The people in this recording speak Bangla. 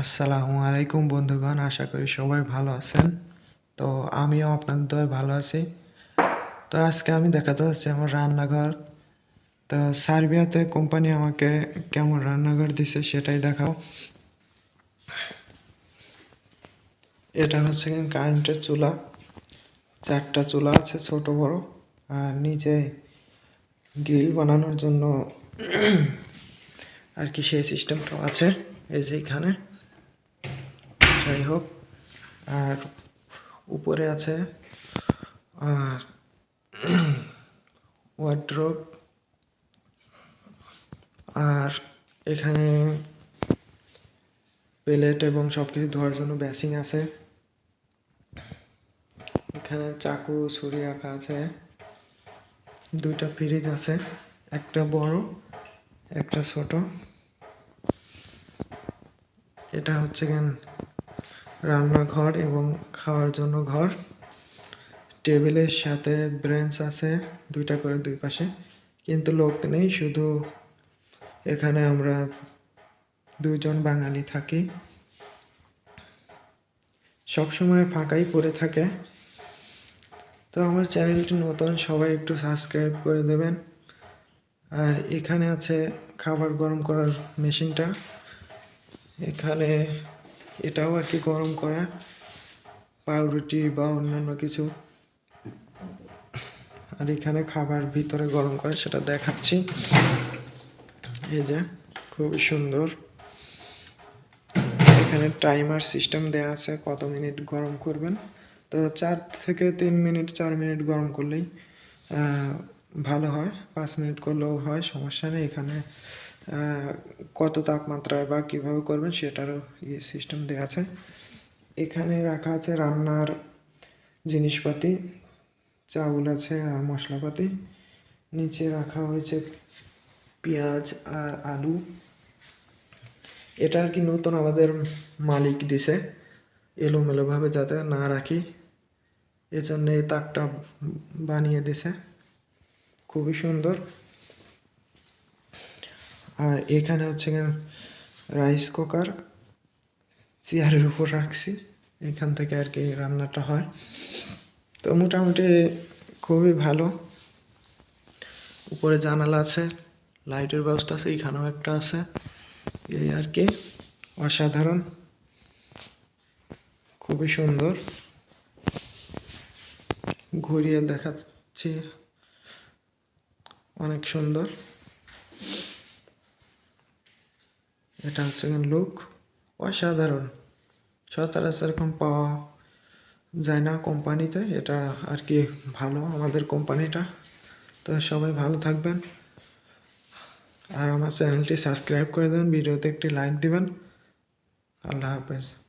আসসালামু আলাইকুম বন্ধুগণ, আশা করি সবাই ভালো আছেন। তো আমিও আপনাদের দয় ভালো আছি। তো আজকে আমি দেখাতে যাচ্ছি আমার রান্নাঘর। তো সার্বিয়াতে কোম্পানি আমাকে কেমন রান্নাঘর দিছে সেটাই দেখাও। এটা হচ্ছে কারেন্টের চুলা। চারটা চুলা আছে ছোট, বড়। আর নিচে গ্রিল বানানোর জন্য আর কি সেই সিস্টেমটাও আছে, এই যে এখানে। যাই হোক, আর উপরে আছে, আর ওয়ার্ড্রোপ আর এখানে প্লেট এবং সব কিছু ধোয়ার জন্য বেসিং আছে। এখানে চাকু, ছুরি রাখা আছে। দুইটা ফ্রিজ আছে, একটা বড়, একটা ছোট। এটা হচ্ছে কেন রান্নাঘর এবং খাওয়ার জন্য ঘর। টেবিলের সাথে ব্রেঞ্চ আছে, দুইটা করে দুই পাশে। কিন্তু লোক নেই, শুধু এখানে আমরা দুইজন বাঙালি থাকি। সব সময় ফাঁকাই পড়ে থাকে। তো আমার চ্যানেলটি নতুন, সবাই একটু সাবস্ক্রাইব করে দেবেন। আর এখানে আছে খাবার গরম করার মেশিনটা। এখানে এটাও আর কি গরম করা, পাউরুটি বা অন্যান্য কিছু। আর এখানে খাবার ভিতরে গরম করে সেটা দেখাচ্ছি। এই যে, খুবই সুন্দর। এখানে টাইমার সিস্টেম দেওয়া আছে, কত মিনিট গরম করবেন। তো চার থেকে তিন মিনিট, চার মিনিট গরম করলেই ভালো হয়। পাঁচ মিনিট করলেও হয়, সমস্যা নেই। এখানে কত তাপমাত্রায় বা কীভাবে করবেন সেটারও ইয়ে সিস্টেম দেওয়া আছে। এখানে রাখা আছে রান্নার জিনিসপাতি, চাউল আছে আর মশলাপাতি। নিচে রাখা হয়েছে পেঁয়াজ আর আলু। এটা আর কি নতুন আমাদের মালিক দিছে, এলোমেলোভাবে যাতে না রাখি। এজন্য এই তাকটা বানিয়ে দিছে। খুবই সুন্দর। আর এখানে হচ্ছে রাইস কুকার চেয়ারের উপর রাখছি। এখান থেকে আর কি রান্নাটা হয়। তো মোটামুটি খুবই ভালো। উপরে জানালা আছে, লাইটের ব্যবস্থা আছে, এখানেও একটা আছে। এই আর কি, অসাধারণ। খুবই সুন্দর। ঘুরিয়ে দেখাচ্ছি। অনেক সুন্দর। এটা হচ্ছে লুক। অসাধারণ। সচরাচর এরকম পাওয়া যায় না কোম্পানিতে। এটা আর কি ভালো আমাদের কোম্পানিটা। তো সবাই ভালো থাকবেন। আর আমার চ্যানেলটি সাবস্ক্রাইব করে দেবেন। ভিডিওতে একটি লাইক দিবেন। আল্লাহ হাফেজ।